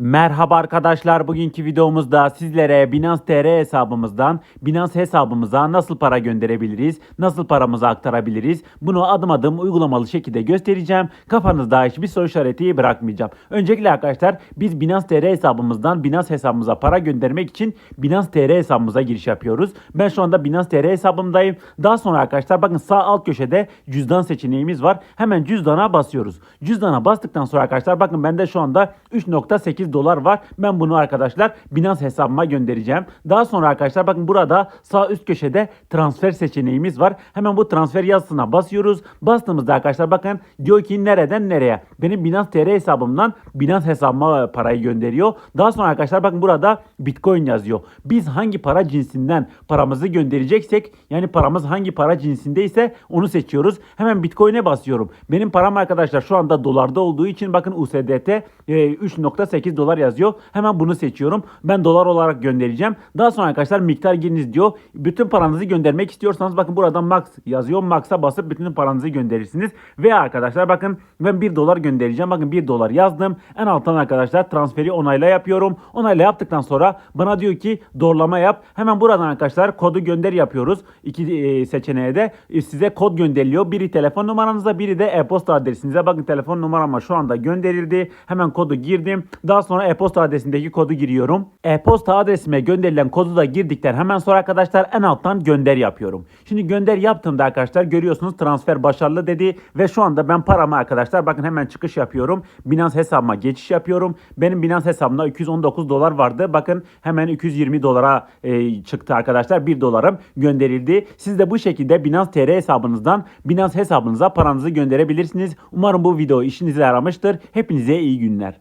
Merhaba arkadaşlar. Bugünkü videomuzda sizlere Binance TR hesabımızdan Binance hesabımıza nasıl para gönderebiliriz, nasıl paramızı aktarabiliriz bunu adım adım uygulamalı şekilde göstereceğim. Kafanızda hiçbir soru işareti bırakmayacağım. Öncelikle arkadaşlar biz Binance TR hesabımızdan Binance hesabımıza para göndermek için Binance TR hesabımıza giriş yapıyoruz. Ben şu anda Binance TR hesabımdayım. Daha sonra arkadaşlar bakın sağ alt köşede cüzdan seçeneğimiz var. Hemen cüzdana basıyoruz. Cüzdana bastıktan sonra arkadaşlar bakın bende şu anda 3.8 dolar var. Ben bunu arkadaşlar Binance hesabıma göndereceğim. Daha sonra arkadaşlar bakın burada sağ üst köşede transfer seçeneğimiz var. Hemen bu transfer yazısına basıyoruz. Bastığımızda arkadaşlar bakın diyor ki nereden nereye? Benim Binance TR hesabımdan Binance hesabıma parayı gönderiyor. Daha sonra arkadaşlar bakın burada Bitcoin yazıyor. Biz hangi para cinsinden paramızı göndereceksek yani paramız hangi para cinsindeyse onu seçiyoruz. Hemen Bitcoin'e basıyorum. Benim param arkadaşlar şu anda dolarda olduğu için bakın USDT e, 3.8 dolar yazıyor. Hemen bunu seçiyorum. Ben dolar olarak göndereceğim. Daha sonra arkadaşlar miktar giriniz diyor. Bütün paranızı göndermek istiyorsanız bakın burada max yazıyor. Max'a basıp bütün paranızı gönderirsiniz. Ve arkadaşlar bakın ben 1 dolar göndereceğim. Bakın 1 dolar yazdım. En alttan arkadaşlar transferi onayla yapıyorum. Onayla yaptıktan sonra bana diyor ki doğrulama yap. Hemen buradan arkadaşlar kodu gönder yapıyoruz. İki e, seçeneğe de e, size kod gönderiliyor. Biri telefon numaranıza biri de e-posta adresinize. Bakın telefon numarama şu anda gönderildi. Hemen kodu girdim. Daha sonra e-posta adresindeki kodu giriyorum. E-posta adresime gönderilen kodu da girdikten hemen sonra arkadaşlar en alttan gönder yapıyorum. Şimdi gönder yaptığımda arkadaşlar görüyorsunuz transfer başarılı dedi ve şu anda ben paramı arkadaşlar bakın hemen çıkış yapıyorum. Binance hesabıma geçiş yapıyorum. Benim Binance hesabımda 219 dolar vardı. Bakın hemen 220 dolara e, çıktı arkadaşlar. 1 dolarım gönderildi. Siz de bu şekilde Binance TR hesabınızdan Binance hesabınıza paranızı gönderebilirsiniz. Umarım bu video işinize yaramıştır. Hepinize iyi günler.